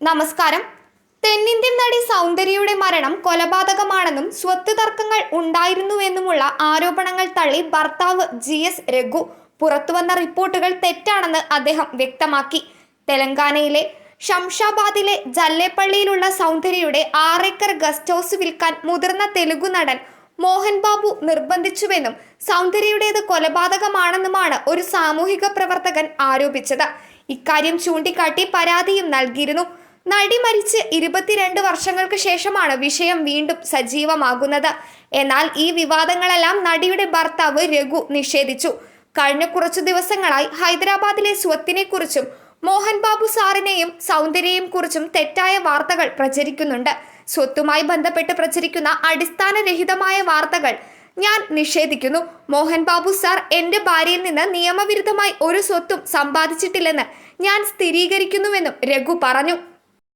നമസ്കാരം. തെന്നിന്ത്യൻ നടി സൗന്ദര്യയുടെ മരണം കൊലപാതകമാണെന്നും സ്വത്ത് തർക്കങ്ങൾ ഉണ്ടായിരുന്നുവെന്നുമുള്ള ആരോപണങ്ങൾ തള്ളി ഭർത്താവ് ജി എസ് രഘു പുറത്തുവന്ന റിപ്പോർട്ടുകൾ തെറ്റാണെന്ന് അദ്ദേഹം വ്യക്തമാക്കി. തെലങ്കാനയിലെ ഷംഷാബാദിലെ ജല്ലേപ്പള്ളിയിലുള്ള സൗന്ദര്യയുടെ ആറേക്കർ ഗസ്റ്റ് ഹൗസ് വിൽക്കാൻ മുതിർന്ന തെലുഗു നടൻ മോഹൻ ബാബു നിർബന്ധിച്ചുവെന്നും സൗന്ദര്യയുടേത് കൊലപാതകമാണെന്നുമാണ് ഒരു സാമൂഹിക പ്രവർത്തകൻ ആരോപിച്ചത്. ഇക്കാര്യം ചൂണ്ടിക്കാട്ടി പരാതിയും നൽകിയിരുന്നു. നടി മരിച്ച് ഇരുപത്തിരണ്ട് വർഷങ്ങൾക്ക് ശേഷമാണ് വിഷയം വീണ്ടും സജീവമാകുന്നത്. എന്നാൽ ഈ വിവാദങ്ങളെല്ലാം നടിയുടെ ഭർത്താവ് രഘു നിഷേധിച്ചു. കഴിഞ്ഞ കുറച്ചു ദിവസങ്ങളായി ഹൈദരാബാദിലെ സ്വത്തിനെക്കുറിച്ചും മോഹൻ ബാബു സാറിനെയും സൗന്ദര്യയും കുറിച്ചും തെറ്റായ വാർത്തകൾ പ്രചരിക്കുന്നുണ്ട്. സ്വത്തുമായി ബന്ധപ്പെട്ട് പ്രചരിക്കുന്ന അടിസ്ഥാനരഹിതമായ വാർത്തകൾ ഞാൻ നിഷേധിക്കുന്നു. മോഹൻ ബാബു സാർ എന്റെ ഭാര്യയിൽ നിന്ന് നിയമവിരുദ്ധമായി ഒരു സ്വത്തും സമ്പാദിച്ചിട്ടില്ലെന്ന് ഞാൻ സ്ഥിരീകരിക്കുന്നുവെന്നും രഘു പറഞ്ഞു.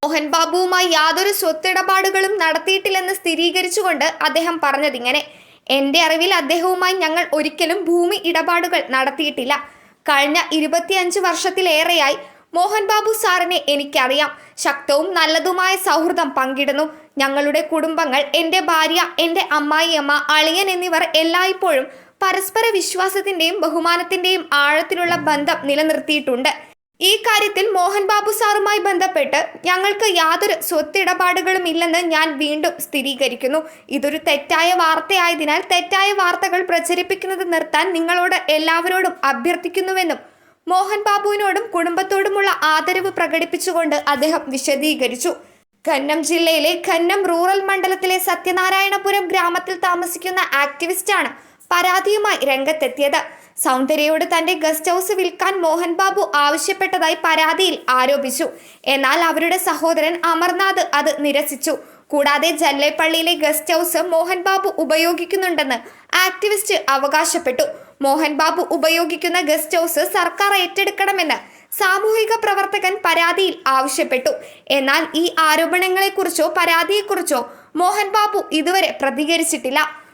മോഹൻ ബാബുവുമായി യാതൊരു സ്വത്തിടപാടുകളും നടത്തിയിട്ടില്ലെന്ന് സ്ഥിരീകരിച്ചുകൊണ്ട് അദ്ദേഹം പറഞ്ഞതിങ്ങനെ എന്റെ അറിവിൽ അദ്ദേഹവുമായി ഞങ്ങൾ ഒരിക്കലും ഭൂമി ഇടപാടുകൾ നടത്തിയിട്ടില്ല. കഴിഞ്ഞ ഇരുപത്തിയഞ്ച് വർഷത്തിലേറെയായി മോഹൻ ബാബു സാറിനെ എനിക്കറിയാം. ശക്തവും നല്ലതുമായ സൗഹൃദം പങ്കിടുന്നു. ഞങ്ങളുടെ കുടുംബങ്ങൾ എന്റെ ഭാര്യ എന്റെ അമ്മായിയമ്മ അളിയൻ എന്നിവർ എല്ലായ്പ്പോഴും പരസ്പര വിശ്വാസത്തിന്റെയും ബഹുമാനത്തിന്റെയും ആഴത്തിലുള്ള ബന്ധം നിലനിർത്തിയിട്ടുണ്ട്. ഈ കാര്യത്തിൽ മോഹൻ ബാബു സാറുമായി ബന്ധപ്പെട്ട് ഞങ്ങൾക്ക് യാതൊരു സ്വത്തിടപാടുകളും ഇല്ലെന്ന് ഞാൻ വീണ്ടും സ്ഥിരീകരിക്കുന്നു. ഇതൊരു തെറ്റായ വാർത്തയായതിനാൽ തെറ്റായ വാർത്തകൾ പ്രചരിപ്പിക്കുന്നത് നിർത്താൻ നിങ്ങളോട് എല്ലാവരോടും അഭ്യർത്ഥിക്കുന്നുവെന്നും മോഹൻ ബാബുവിനോടും കുടുംബത്തോടുമുള്ള ആദരവ് പ്രകടിപ്പിച്ചുകൊണ്ട് അദ്ദേഹം വിശദീകരിച്ചു. ഖന്നം ജില്ലയിലെ ഖന്നം റൂറൽ മണ്ഡലത്തിലെ സത്യനാരായണപുരം ഗ്രാമത്തിൽ താമസിക്കുന്ന ആക്ടിവിസ്റ്റാണ് പരാതിയുമായി രംഗത്തെത്തിയത്. സൗന്ദര്യയോട് തന്റെ ഗസ്റ്റ് ഹൗസ് വിൽക്കാൻ മോഹൻ ബാബു ആവശ്യപ്പെട്ടതായി പരാതിയിൽ ആരോപിച്ചു. എന്നാൽ അവരുടെ സഹോദരൻ അമർനാഥ് അത് നിരസിച്ചു. കൂടാതെ ജല്ലേപ്പള്ളിയിലെ ഗസ്റ്റ് ഹൗസ് മോഹൻ ബാബു ഉപയോഗിക്കുന്നുണ്ടെന്ന് ആക്ടിവിസ്റ്റ് അവകാശപ്പെട്ടു. മോഹൻ ബാബു ഉപയോഗിക്കുന്ന ഗസ്റ്റ് ഹൗസ് സർക്കാർ ഏറ്റെടുക്കണമെന്ന് സാമൂഹിക പ്രവർത്തകൻ പരാതിയിൽ ആവശ്യപ്പെട്ടു. എന്നാൽ ഈ ആരോപണങ്ങളെക്കുറിച്ചോ പരാതിയെക്കുറിച്ചോ മോഹൻ ബാബു ഇതുവരെ പ്രതികരിച്ചിട്ടില്ല.